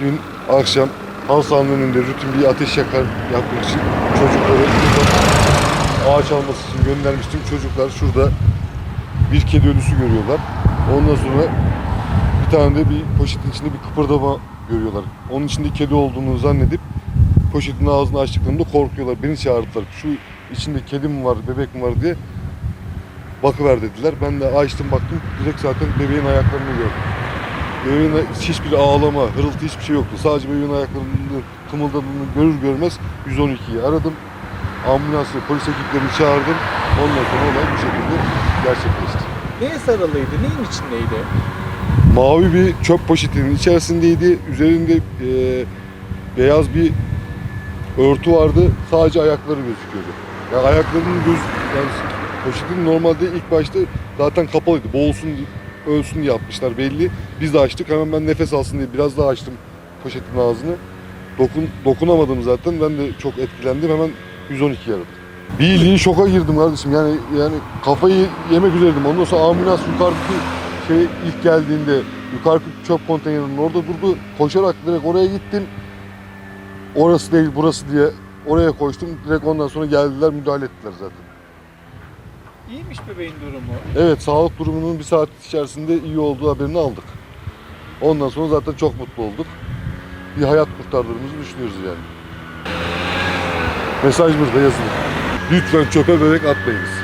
dün akşam Hasan önünde rutin bir ateş yakar yakmak için çocukları ağaç alması için göndermiştim. Çocuklar şurada bir kedi ölüsü görüyorlar. Ondan sonra bir tane de bir poşetin içinde bir kıpırdama görüyorlar. Onun içinde kedi olduğunu zannedip poşetin ağzını açtıklarında korkuyorlar. Beni çağırdılar. Şu içinde kedi mi var, bebek mi var diye bakıver dediler. Ben de açtım baktım. Direkt zaten bebeğin ayaklarını gördüm. Bebeğin hiçbir ağlama, hırıltı hiçbir şey yoktu. Sadece bebeğin ayaklarının kımıldadığını görür görmez 112'yi aradım. Ambulans ve polis ekiplerini çağırdım. Ondan sonra olay bu şekilde gerçekleşti. Neye sarılıydı? Neyin içindeydi? Mavi bir çöp poşetinin içerisindeydi. Üzerinde e, beyaz bir örtü vardı. Sadece ayakları gözüküyordu. Yani ayaklarının göz yani poşetin normalde ilk başta zaten kapalıydı. Boğulsun, ölsün diye yapmışlar belli. Biz de açtık. Hemen ben nefes alsın diye biraz daha açtım poşetin ağzını. Dokun, dokunamadım zaten. Ben de çok etkilendim. Hemen 112 aradım. Bildiğin şoka girdim kardeşim. Yani yani kafayı yemek üzereydim. Ondan sonra ambulans yukarıdaki şey ilk geldiğinde yukarıdaki çöp konteynerinin orada durdu. Koşarak direkt oraya gittim. Orası değil burası diye oraya koştum. Direkt ondan sonra geldiler müdahale ettiler zaten. İyiymiş bebeğin durumu. Evet sağlık durumunun bir saat içerisinde iyi olduğu haberini aldık. Ondan sonra zaten çok mutlu olduk. Bir hayat kurtardığımızı düşünüyoruz yani. Mesaj burada yazılı. Lütfen çöpe bebek atmayınız.